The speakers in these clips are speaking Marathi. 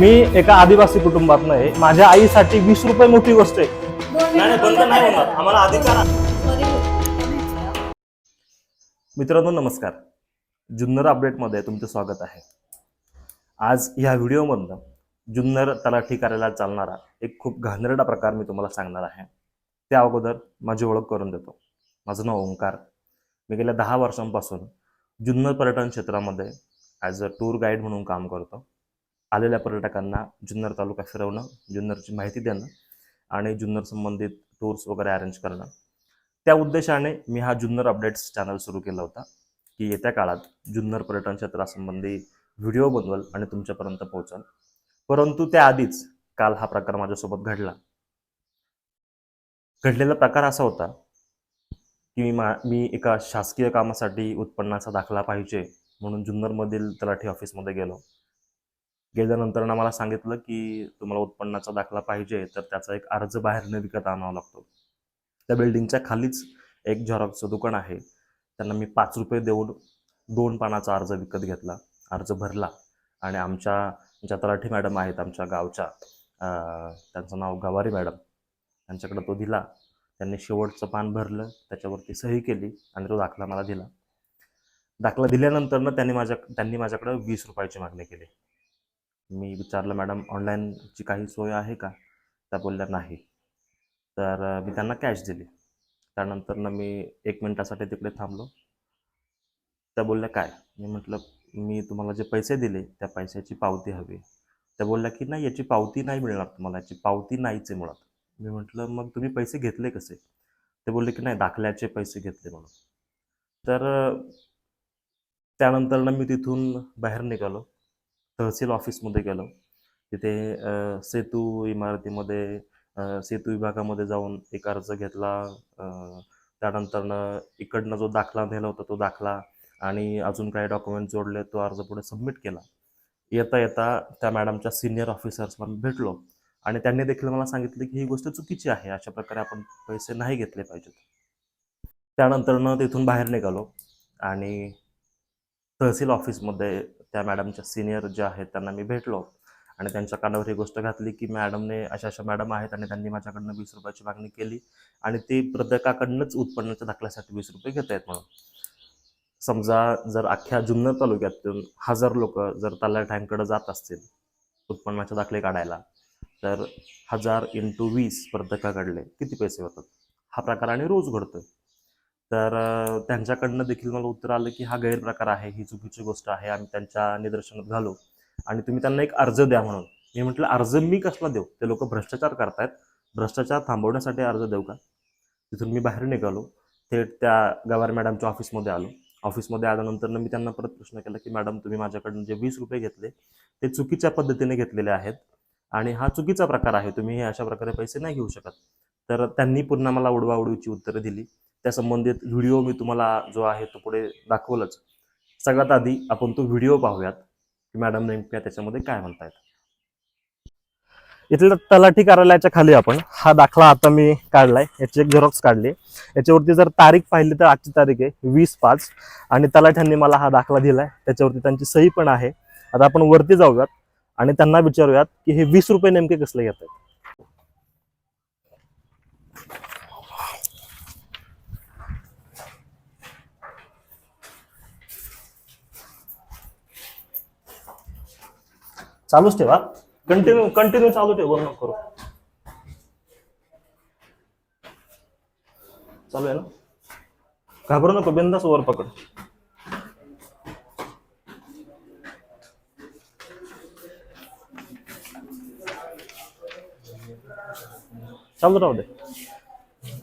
मी एका आदिवासी कुटुंबात आहे. माझ्या आईसाठी वीस रुपये मोठी गोष्ट आहे. नाही नाही, बंद नाही होणार. आम्हाला अधिकार आहे. मित्रांनो नमस्कार. जुन्नर अपडेटमध्ये तुमचं स्वागत आहे. आज ह्या व्हिडिओमधनं जुन्नर तलाठी कार्यालयात चालणारा एक खूप घाणेरडा प्रकार मी तुम्हाला सांगणार आहे. त्या अगोदर माझी ओळख करून देतो. माझं नाव ओंकार. मी गेल्या दहा वर्षांपासून जुन्नर पर्यटन क्षेत्रामध्ये ॲज अ टूर गाईड म्हणून काम करतो. आलेल्या पर्यटकांना जुन्नर तालुका फिरवणं जुन्नरची माहिती देणं आणि जुन्नर संबंधित टूर्स वगैरे अरेंज करणं. त्या उद्देशाने मी हा जुन्नर अपडेट्स चॅनल सुरू केला होता की येत्या काळात जुन्नर पर्यटन क्षेत्रासंबंधी व्हिडिओ बनवल आणि तुमच्यापर्यंत पोहोचल. परंतु त्याआधीच काल हा प्रकार माझ्यासोबत घडला. घडलेला प्रकार असा होता की मी मा मी एका शासकीय कामासाठी उत्पन्नाचा दाखला पाहिजे म्हणून जुन्नरमधील तलाठी ऑफिसमध्ये गेलो. गेल्यानंतर आम्हाला मला सांगितलं की तुम्हाला उत्पन्नाचा दाखला पाहिजे तर त्याचा एक अर्ज बाहेरनं विकत आणावा लागतो. त्या बिल्डिंगच्या खालीच एक झेरॉक्सचं दुकान आहे. त्यांना मी पाच रुपये देऊन दोन पानाचा अर्ज विकत घेतला अर्ज भरला. आणि आमच्या ज्या तलाठी मॅडम आहेत आमच्या गावच्या त्यांचं नाव गवारी मॅडम त्यांच्याकडे तो दिला. त्यांनी शेवटचं पान भरलं त्याच्यावरती सही केली आणि तो दाखला मला दिला. दाखला दिल्यानंतर ना त्यांनी माझ्या त्यांनी माझ्याकडे वीस रुपयाची मागणी केली. मी विचारलं मॅडम ऑनलाईनची काही सोय आहे का? त्या बोलल्या नाही. तर मी त्यांना कॅश दिली. त्यानंतर ना मी एक मिनटासाठी तिकडे थांबलो. त्या बोलल्या काय? मी म्हटलं मी तुम्हाला जे पैसे दिले त्या पैशाची पावती हवी त्या बोलल्या की नाही याची पावती नाही मिळणार तुम्हाला याची पावती नाहीच आहे मुळात. मी म्हटलं मग तुम्ही पैसे घेतले कसे? ते बोलले की नाही दाखल्याचे पैसे घेतले म्हणून. तर त्यानंतरनं त्यानंतर ना मी तिथून बाहेर निघालो. तहसील ऑफिसमध्ये गेलो. तिथे सेतू इमारतीमध्ये सेतू विभागामध्ये जाऊन एक अर्ज घेतला. त्यानंतरनं इकडनं जो दाखला नेला होता तो दाखला आणि अजून काही डॉक्युमेंट जोडले तो अर्ज पुढे सबमिट केला. येता येता त्या मॅडमच्या सिनियर ऑफिसर्सला भेटलो आणि त्यांनी देखील मला सांगितले की ही गोष्ट चुकीची आहे अशा प्रकारे आपण पैसे नाही घेतले पाहिजेत. त्यानंतरनं तिथून बाहेर निघालो आणि तहसील ऑफिसमध्ये त्या मॅडमच्या सिनियर ज्या आहेत त्यांना मी भेटलो आणि त्यांच्या कानावर ही गोष्ट घातली की मॅडमने अशा अशा मॅडम आहेत आणि त्यांनी माझ्याकडनं वीस रुपयाची मागणी केली आणि ते प्रत्येकाकडनंच उत्पन्नाच्या दाखल्यासाठी वीस रुपये घेत आहेत म्हणून. समजा जर अख्ख्या जुन्नर तालुक्यातून हजार लोक जर तलाठ्यांकडे जात असतील उत्पन्नाचे दाखले काढायला तर हजार इंटू वीस प्रत्येकाकडले किती पैसे होतात? हा प्रकार आणि रोज घडतोय. तर त्यांच्याकडनं देखील मला उत्तर आलं की हा गैरप्रकार आहे ही चुकीची गोष्ट आहे आम्ही त्यांच्या निदर्शनात घालू. आणि तुम्ही त्यांना एक अर्ज द्या म्हणून. मी म्हटलं अर्ज मी कसला देऊ? ते लोक भ्रष्टाचार करतायत. भ्रष्टाचार थांबवण्यासाठी अर्ज देऊ का? तिथून मी बाहेर निघालो. थेट त्या गवार मॅडमच्या ऑफिसमध्ये आलो. ऑफिसमध्ये आल्यानंतर मी त्यांना परत प्रश्न केला की मॅडम तुम्ही माझ्याकडून जे वीस रुपये घेतले ते चुकीच्या पद्धतीने घेतलेले आहेत. आणि हा चुकीचा प्रकार आहे. तुम्ही हे अशा प्रकारे पैसे नाही घेऊ शकत. तर त्यांनी पुन्हा मला उडवाउडवीची उत्तरं दिली. त्या संबंधित व्हिडिओ मी तुम्हाला जो आहे तो पुढे दाखवलंच. सगळ्यात आधी आपण तो व्हिडिओ पाहूयात की मॅडम नेमक्या त्याच्यामध्ये काय म्हणतायत. इथल्या तलाठी कार्यालयाच्या खाली आपण हा दाखला आता मी काढलाय याची एक झेरॉक्स काढली याच्यावरती जर तारीख पाहिली तर आजची तारीख आहे वीस पाच. आणि तलाठ्यांनी मला हा दाखला दिलाय त्याच्यावरती त्यांची सही पण आहे. आता आपण वरती जाऊयात आणि त्यांना विचारूयात की हे वीस रुपये नेमके कसले घेत चालूच ठेवा. कंटिन्यू कंटिन्यू चालू ठेव बंद नको करू. चालू आहे ना? घाबरू नको बिंदास वर पकड. चालू राहू दे.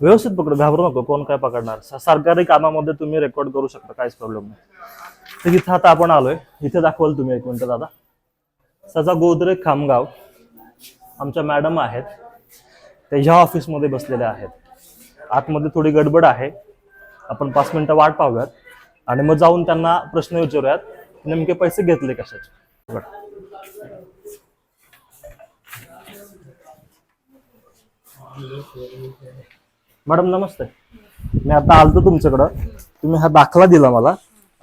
व्यवस्थित पकड घाबरू नको कोण काय पकडणार. सरकारी कामामध्ये तुम्ही रेकॉर्ड करू शकता काहीच प्रॉब्लेम नाही. तर इथं आता आपण आलोय. इथे दाखवाल तुम्ही एक मिनिट दादा. सजा गोदरे खामगाव आमच्या मॅडम आहेत. ते ह्या ऑफिसमध्ये बसलेल्या आहेत. आतमध्ये थोडी गडबड आहे. आपण पाच मिनटं वाट पाहूयात आणि मग जाऊन त्यांना प्रश्न विचारूयात नेमके पैसे घेतले कशाचे? बरं. मॅडम नमस्ते. मी आता आलतो तुमच्याकडं. तुम्ही हा दाखला दिला मला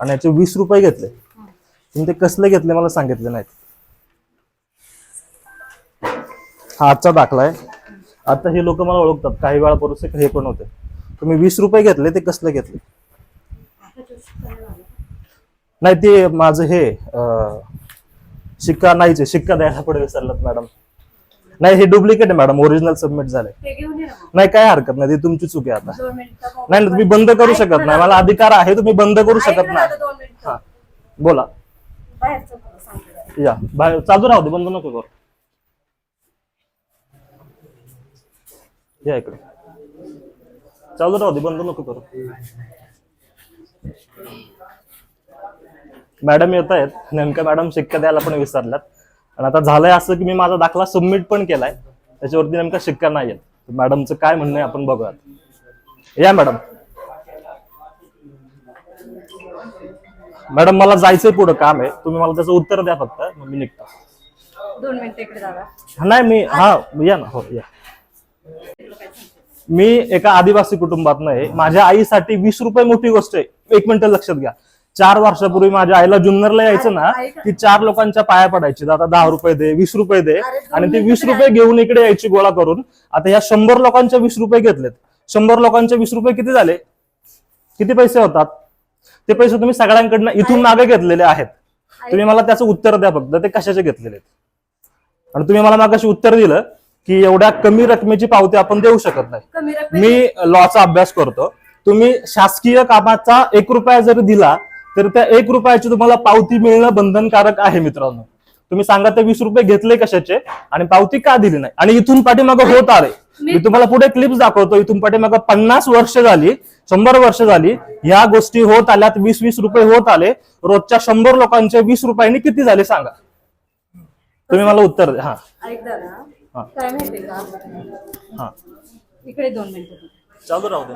आणि याचे वीस रुपये घेतले. तुम्ही ते कसले घेतले मला सांगितले नाहीत. हा आजचा दाखला आहे. आता हे लोक मला ओळखतात. काही वेळा पुरुष हे पण होते. तुम्ही वीस रुपये घेतले ते कसले घेतले? नाही ते माझं हे अं, शिक्का नाहीच. शिक्का द्यायला पुढे विसरलात मॅडम. नाही हे डुप्लिकेट आहे मॅडम. ओरिजिनल सबमिट झालंय. ते घेऊन ये ना मग. नाही काय हरकत नाही. ती तुमची चूक आहे आता. दोन मिनिटं मोबाईल नाही नाही, तुम्ही बंद करू शकत नाही. मला अधिकार आहे तुम्ही बंद करू ऐक शकत ना नाही. दादा, दोन मिनिटं. हा. बोला. बाहेरचं बोला, सांगते जरा. या. बाहेर चालू राहू दे बंद नको करू. या इकडे. चालू राहू दे बंद नको करू. मॅडम येत आहेत. नेमक्या मॅडम शिक्का द्यायला पण विसरल्यात. आणि आता झालंय असं की मी माझा दाखला सबमिट पण केलाय. त्याच्यावरती नेमका शिक्का नाही येत. मॅडमचं काय म्हणणं आहे आपण बघूयात. या मॅडम. मॅडम मला जायचंय पुढं काम आहे. तुम्ही मला त्याचं उत्तर द्या फक्त. मग मी निघतो. दोन मिनिटं इकडे नाही मी हा या ना. हो या. मी एका आदिवासी कुटुंबात आहे. माझ्या आईसाठी वीस रुपये मोठी गोष्ट आहे. एक मिनिट लक्षात घ्या. चार वर्षापूर्वी माझ्या आईला जुन्नरला यायचं ना ती चार लोकांच्या पाया पडायची. दादा दहा रुपये दे वीस रुपये दे. आणि ते वीस रुपये घेऊन इकडे यायची गोळा करून. आता या शंभर लोकांच्या वीस रुपये घेतलेत. शंभर लोकांचे वीस रुपये किती झाले? किती पैसे होतात? ते पैसे तुम्ही सगळ्यांकडनं इथून मागे घेतलेले आहेत. तुम्ही मला त्याचं उत्तर द्या फक्त. ते कशाचे घेतलेले आहेत? आणि तुम्ही मला मागाशी उत्तर दिलं. की एवढ्या कमी रकमेची पावती आपण देऊ शकत नाही. मी लॉचा अभ्यास करतो. तुम्ही शासकीय कामाचा एक रुपया जर दिला तर त्या एक रुपयाची तुम्हाला पावती मिळणं बंधनकारक आहे मित्रांनो. तुम्ही सांगा ते वीस रुपये घेतले कशाचे? आणि पावती का दिली नाही? आणि इथून पाठीमागं होत आले. मी तुम्हाला पुढे क्लिप्स दाखवतो. इथून पाठीमागं पन्नास वर्ष झाली शंभर वर्ष झाली ह्या गोष्टी होत आल्यात वीस वीस रुपये होत आले. रोजच्या शंभर लोकांचे वीस रुपयांनी किती झाले सांगा. तुम्ही मला उत्तर द्या. हा. हा. दादा काय माहितीये का? हा. इकडे दोन मिनिटं. चालू राहू दे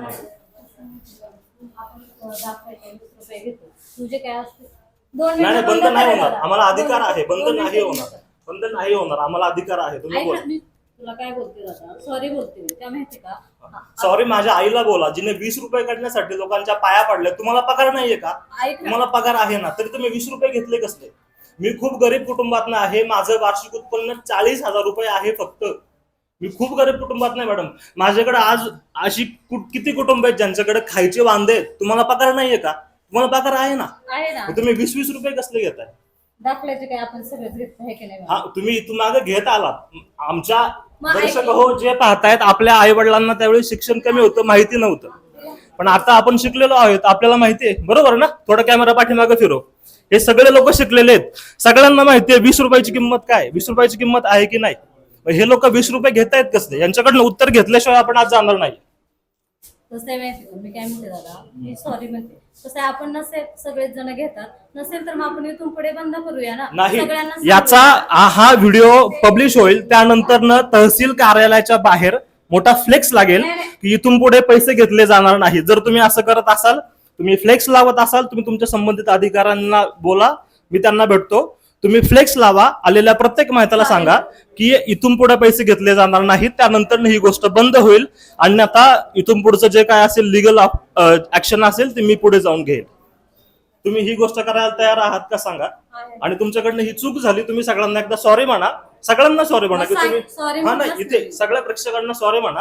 रुपये घेतो तुझे काय असते? दोन नाही बंद नाही होणार. आम्हाला अधिकार आहे. बंद. नाही होणार. बंद नाही होणार. आम्हाला अधिकार आहे. तुम्ही बोला ना, मी तुला काय बोलते दादा? सॉरी बोलते मी. काय माहिती का? हा, सॉरी माझ्या आईला बोला. जिने वीस रुपये काढण्यासाठी लोकांच्या पाया पडल्या. तुम्हाला पगार नाहीये का? ऐक ना. तुम्हाला पगार आहे ना तरी तुम्ही वीस रुपये घेतले कसले? मी खूप गरीब कुटुंबात आहे माझं वार्षिक उत्पन्न चाळीस हजार रुपये आहे फक्त. मी खूप गरीब कुटुंबात नाही मॅडम. माझ्याकडे आज अशी किती कुटुंब आहेत ज्यांच्याकडे खायचे वांदे आहेत? तुम्हाला पगार नाहीये का? तुम्हाला पगार आहे ना? आहे ना. मग तुम्ही वीस वीस रुपये कसले घेताय? दाखल्याचे काय आपण सगळेच घेत आहे की नाही हा तुम्ही इथून मागे घेत आलात. आमच्या मग ऐक- दर्शक हो जे पाहतायत आपल्या आई वडिलांना त्यावेळी शिक्षण कमी होतं माहिती नव्हतं. पण आता आपण शिकलेलो आहोत आपल्याला माहिती आहे. बरोबर ना? थोडा कॅमेरा पाठीमागे फिरो. हे सगळे लोक शिकलेले आहेत. सगळ्यांना माहिती आहे वीस रुपयाची किंमत काय? वीस रुपयाची किंमत आहे की नाही? हे लोक वीस रुपये घेतायत कसले? यांच्याकडनं उत्तर घेतल्याशिवाय आपण आज जाणार नाही. तसं आहे माहिती का मी काय म्हणते दादा? मी सॉरी म्हणते. तसं आहे, आपण नसेल सगळेच जण घेतात. नसेल तर मग आपण इथून पुढे बंद करूया ना? नाही. याचा हा- व्हिडिओ पब्लिश होईल. त्यानंतर न तहसील कार्यालयाच्या बाहेर मोठा फ्लेक्स लागेल. की इथून पुढे पैसे घेतले जाणार नाही जर तुम्ही असं करत असाल तुम्ही फ्लेक्स लावत असाल तुम्ही तुमच्या संबंधित अधिकाऱ्यांना बोला मी त्यांना भेटतो तुम्ही फ्लेक्स लावा आलेल्या प्रत्येक माहितीला सांगा की इथून पुढे पैसे घेतले जाणार नाहीत त्यानंतर ही गोष्ट बंद होईल आणि आता इथून पुढचं जे काय असेल लिगल ऍक्शन असेल ते मी पुढे जाऊन घेईल तुम्ही ही गोष्ट करायला तयार आहात का सांगा. आणि तुमच्याकडनं ही चूक झाली तुम्ही सगळ्यांना एकदा सॉरी म्हणा सगळ्यांना सॉरी म्हणा की तुम्ही हा नाही इथे. सगळ्या प्रेक्षकांना सॉरी म्हणा.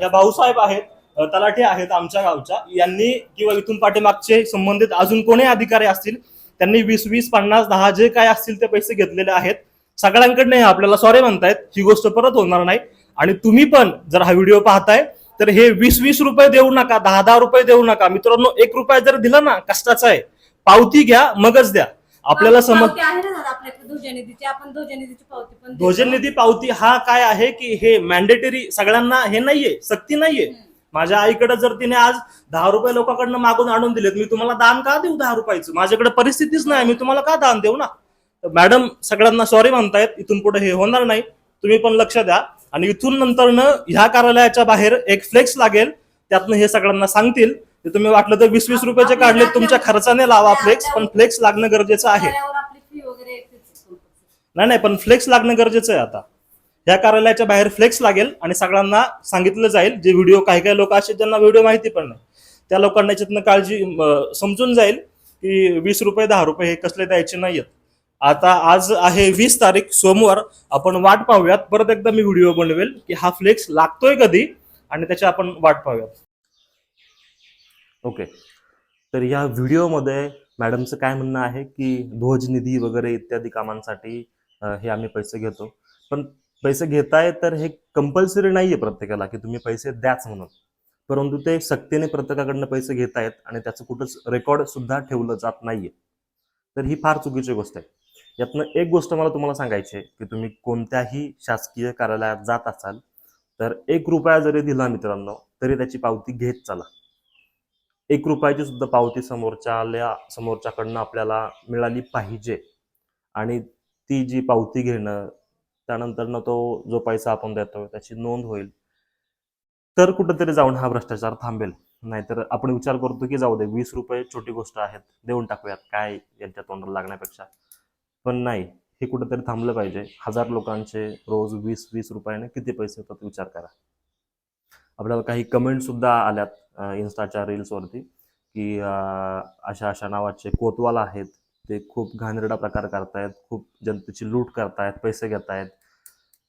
या भाऊसाहेब आहेत तलाठी आहेत आमच्या गावच्या. यांनी किंवा इथून पाठीमागचे संबंधित अजून कोणी अधिकारी असतील त्यांनी वीस वीस पन्नास दहा जे काय असतील ते पैसे घेतलेले आहेत. सगळ्यांकडनं आपल्याला सॉरी म्हणतायत ही गोष्ट परत होणार नाही. आणि तुम्ही पण जर हा व्हिडिओ पाहताय तर हे वीस वीस रुपये देऊ नका दहा दहा रुपये देऊ नका. मित्रांनो एक रुपया जर दिला ना कष्टाचा आहे. पावती घ्या मगच द्या. आपल्याला समज. भोजननिधी पावती हा काय आहे की हे मॅन्डेटरी सगळ्यांना हे नाहीये सक्ती नाहीये. माझ्या आईकडे जर तिने आज दहा रुपये लोकांकडनं मागून आणून दिलेत मी तुम्हाला दान का देऊ दहा रुपयाचं? माझ्याकडे परिस्थितीच नाही मी तुम्हाला का दान देऊ ना? तर मॅडम सगळ्यांना सॉरी म्हणतायत इथून पुढे हे होणार नाही. तुम्ही पण लक्ष द्या. आणि इथून नंतरनं ह्या कार्यालयाच्या बाहेर एक फ्लेक्स लागेल त्यातनं हे सगळ्यांना सांगतील. तुम्ही वाटलं तर वीस वीस रुपयाचे काढले तुमच्या खर्चाने लावा फ्लेक्स पण फ्लेक्स लागणं गरजेचं आहे. नाही नाही पण फ्लेक्स लागणं गरजेचं आहे आता. या कार्यालयाच्या बाहेर फ्लेक्स लागेल आणि सगळ्यांना सांगितलं जाईल. जे व्हिडिओ काही काही लोक असे ज्यांना व्हिडिओ माहिती पण नाही त्या लोकांना याच्यातनं काळजी समजून जाईल की वीस रुपये दहा रुपये हे कसले द्यायचे नाहीत आता आज आहे वीस तारीख सोमवार. आपण वाट पाहूयात. परत एकदा मी व्हिडिओ बनवेल की हा फ्लेक्स लागतोय कधी आणि त्याची आपण वाट पाहूयात. ओके तर या व्हिडिओमध्ये मॅडमचं काय म्हणणं आहे की ध्वज निधी वगैरे इत्यादी कामांसाठी हे आम्ही पैसे घेतो. पण पैसे घेताय तर हे कंपल्सरी नाही आहे प्रत्येकाला की तुम्ही पैसे द्याच म्हणून. परंतु ते सक्तीने प्रत्येकाकडनं पैसे घेतायत आणि त्याचं कुठंच रेकॉर्ड सुद्धा ठेवलं जात नाहीये. तर ही फार चुकीची गोष्ट आहे. यातनं एक गोष्ट मला तुम्हाला सांगायची आहे की तुम्ही कोणत्याही शासकीय कार्यालयात जात असाल तर एक रुपया जरी दिला मित्रांनो तरी त्याची पावती घेत चला. एक रुपयाची सुद्धा पावती समोरच्याला समोरच्याकडनं आपल्याला मिळाली पाहिजे. आणि ती जी पावती घेणं त्यानंतरनं तो जो पैसा आपण देतो त्याची नोंद होईल. तर कुठंतरी जाऊन हा भ्रष्टाचार थांबेल. नाहीतर आपण विचार करतो की जाऊ दे वीस रुपये छोटी गोष्ट आहेत देऊन टाकूयात काय यांच्या तोंडाला लागण्यापेक्षा. पण नाही हे कुठंतरी थांबलं पाहिजे. हजार लोकांचे रोज वीस वीस रुपयाने किती पैसे होतात विचार करा. आपल्याला काही कमेंट सुद्धा आल्यात इन्स्टाच्या रील्सवरती की अशा अशा नावाचे कोतवाल आहेत ते खूप घाणेरडा प्रकार करतायत खूप जनतेची लूट करतायत पैसे घेत आहेत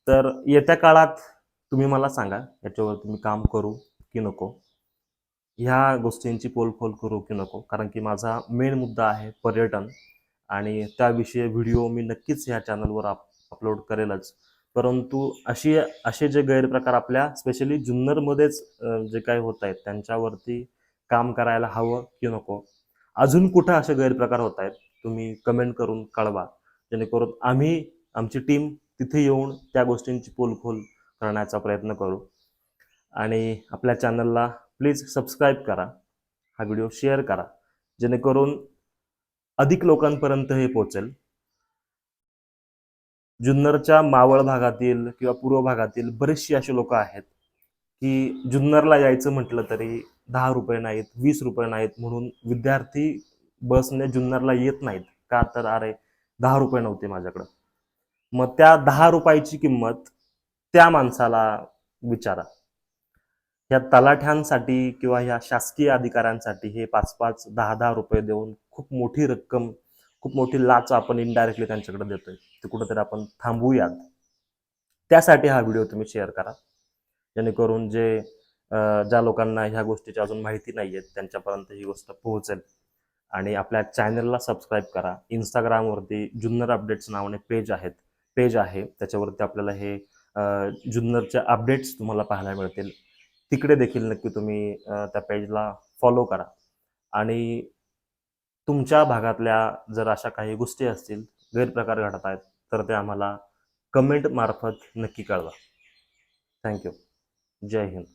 तर येत्या काळात तुम्ही मला सांगा याच्यावर तुम्ही काम करू की नको? ह्या गोष्टींची पोलखोल करू की नको? कारण की माझा मेन मुद्दा आहे पर्यटन आणि त्याविषयी व्हिडिओ मी नक्कीच ह्या चॅनलवर अप अपलोड करेलच. परंतु अशी असे जे गैरप्रकार आपल्या स्पेशली जुन्नरमध्येच जे काही होत आहेत त्यांच्यावरती काम करायला हवं की नको? अजून कुठं असे गैरप्रकार होत आहेत तुम्ही कमेंट करून कळवा. जेणेकरून आम्ही आमची टीम तिथे येऊन त्या गोष्टींची पोलखोल करण्याचा प्रयत्न करू. आणि आपल्या चॅनलला प्लीज सबस्क्राईब करा. हा व्हिडिओ शेअर करा. जेणेकरून अधिक लोकांपर्यंत हे पोहोचेल. जुन्नरच्या मावळ भागातील किंवा पूर्व भागातील बरेचशी अशी लोक आहेत की जुन्नरला यायचं म्हटलं तरी दहा रुपये नाहीत वीस रुपये नाहीत म्हणून विद्यार्थी बसने जुन्नरला येत नाहीत. का तर अरे दहा रुपये नव्हते माझ्याकडं. मग त्या दहा रुपयाची किंमत त्या माणसाला विचारा. ह्या तलाठ्यांसाठी किंवा ह्या शासकीय अधिकाऱ्यांसाठी हे पाच पाच दहा दहा रुपये देऊन खूप मोठी रक्कम खूप मोठी लाच आपण इनडायरेक्टली त्यांच्याकडे देतोय. ते कुठंतरी आपण थांबवूयात त्यासाठी हा व्हिडिओ तुम्ही शेअर करा. जेणेकरून जे ज्या लोकांना ह्या गोष्टीची अजून माहिती नाही आहेत त्यांच्यापर्यंत ही गोष्ट पोहोचेल. आणि आपल्या चॅनलला सबस्क्राईब करा. इंस्टाग्रामवरती जुन्नर अपडेट्स नावाने पेज आहेत. पेज आहे. त्याच्यावरती आपल्याला हे अं, जुन्नरच्या अपडेट्स तुम्हाला पाहायला मिळतील. तिकडे देखील नक्की तुम्ही त्या पेजला फॉलो करा. आणि तुमच्या भागातल्या जर अशा काही गोष्टी असतील गैरप्रकार घडत आहेत तर ते आम्हाला कमेंट मार्फत नक्की कळवा. Thank you Jai Hind.